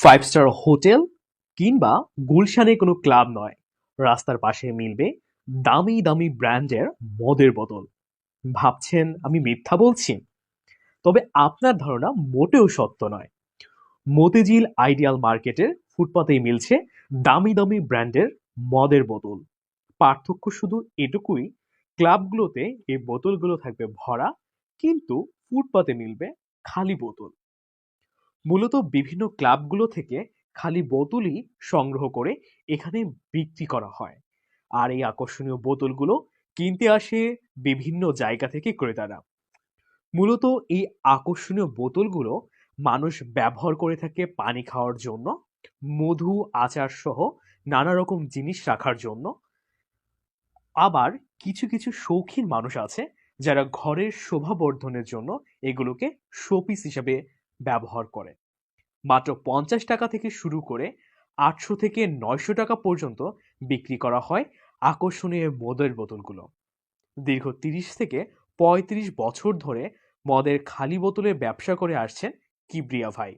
Five star hotel কিংবা গুলশানে কোনো ক্লাব নয়। রাস্তার পাশে মিলবে দামি দামি ব্র্যান্ডের মদের বোতল। ভাবছেন আমি মিথ্যা বলছি? তবে আপনার ধারণা মোটেও সত্য নয়। মতিঝিল আইডিয়াল মার্কেটের ফুটপাতেই মিলছে দামি দামি ব্র্যান্ডের মদের বোতল। পার্থক্য শুধু এটুকুই, ক্লাবগুলোতে এই বোতলগুলো থাকবে ভরা, কিন্তু ফুটপাতে মিলবে খালি বোতল। মূলত বিভিন্ন ক্লাবগুলো থেকে খালি বোতলই সংগ্রহ করে এখানে বিক্রি করা হয়। আর এই আকর্ষণীয় বোতলগুলো কিনতে আসে বিভিন্ন জায়গা থেকে ক্রেতারা। মূলত এই আকর্ষণীয় বোতলগুলো মানুষ ব্যবহার করে থাকে পানি খাওয়ার জন্য, মধু, আচার সহ নানা রকম জিনিস রাখার জন্য। আবার কিছু কিছু শৌখিন মানুষ আছে যারা ঘরের শোভাবর্ধনের জন্য এগুলোকে শোপিস হিসেবে ব্যবহার করে। মাত্র পঞ্চাশ টাকা থেকে শুরু করে আটশো থেকে নয়শো টাকা পর্যন্ত বিক্রি করা হয় আকর্ষণীয় মদের বোতলগুলো। দীর্ঘ তিরিশ থেকে পঁয়ত্রিশ বছর ধরে মদের খালি বোতলে ব্যবসা করে আসছেন কিবরিয়া ভাই।